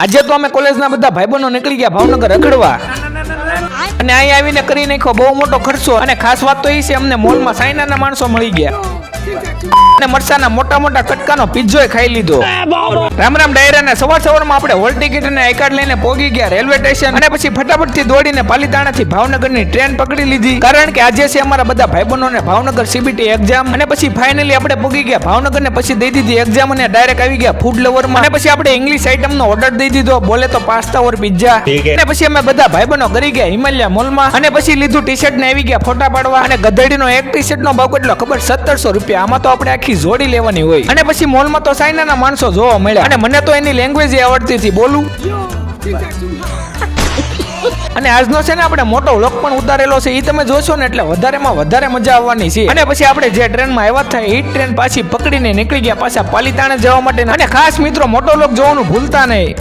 આજે તો અમે કોલેજના બધા ભાઈબંધો નીકળી ગયા ભાવનગર, રખડવા. અને અહીં આવીને કરી નાખ્યો બહુ મોટો ખર્ચો. અને ખાસ વાત તો એ છે, અમને મોલમાં સાયનાના માણસો મળી ગયા. અને મરસાના મોટા મોટા કટકાનો પિઝ્ઝો ખાઈ લીધો. રામ રામ ડાયરાને સવાર સવારમાં આપણે હોલ ટિકિટ અને આઈ કાર્ડ લઈને પોગી ગયા રેલવે સ્ટેશન. અને પછી ફટાફટથી દોડીને પાલીતાણાથી ભાવનગરની ટ્રેન પકડી લીધી. કારણ કે આજે છે અમારા બધા ભાઈબંધોને ભાવનગર સીબીટી એક્ઝામ અને પછી ફાઇનલી આપણે પોગી ગયા ભાવનગર ને પછી દઈ દીધી એક્ઝામ અને ડાયરેક્ટ આવી ગયા ફૂડ લવરમાં અને પછી આપણે ઇંગ્લિશ આઈટમ નો ઓર્ડર દઈ દીધો. બોલે તો પાસ્તા ઓર પિઝ્ઝા અને પછી અમે બધા ભાઈબંધો કરી ગયા હિમાલયા મોલમાં અને પછી લીધું ટી શર્ટ ને આવી ગયા ફોટા પાડવા. અને ગધેડીનો એક ટી શર્ટ નો ભાવ કેટલો ખબર? સત્તરસો રૂપિયા. આમાં તો આપણે આખી જોડી લેવાની હોય. અને પછી મોલમાં તો સાઇનાના માણસો જોવા મળ્યા. અને મને તો એની લેંગ્વેજ આવડતી હતી, બોલું. અને આજનો છે ને આપણે મોટો વ્લોગ પણ ઉતારેલો છે એ તમે જોશો ને એટલે વધારેમાં વધારે મજા આવવાની છે. અને પછી આપણે જે ટ્રેનમાં આવ્યા થાય એ ટ્રેન પાછી પકડીને નીકળી ગયા, પાછા પાલિતાણે જવા માટે. અને ખાસ મિત્રો, મોટો વ્લોગ જોવાનું ભૂલતા નહીં.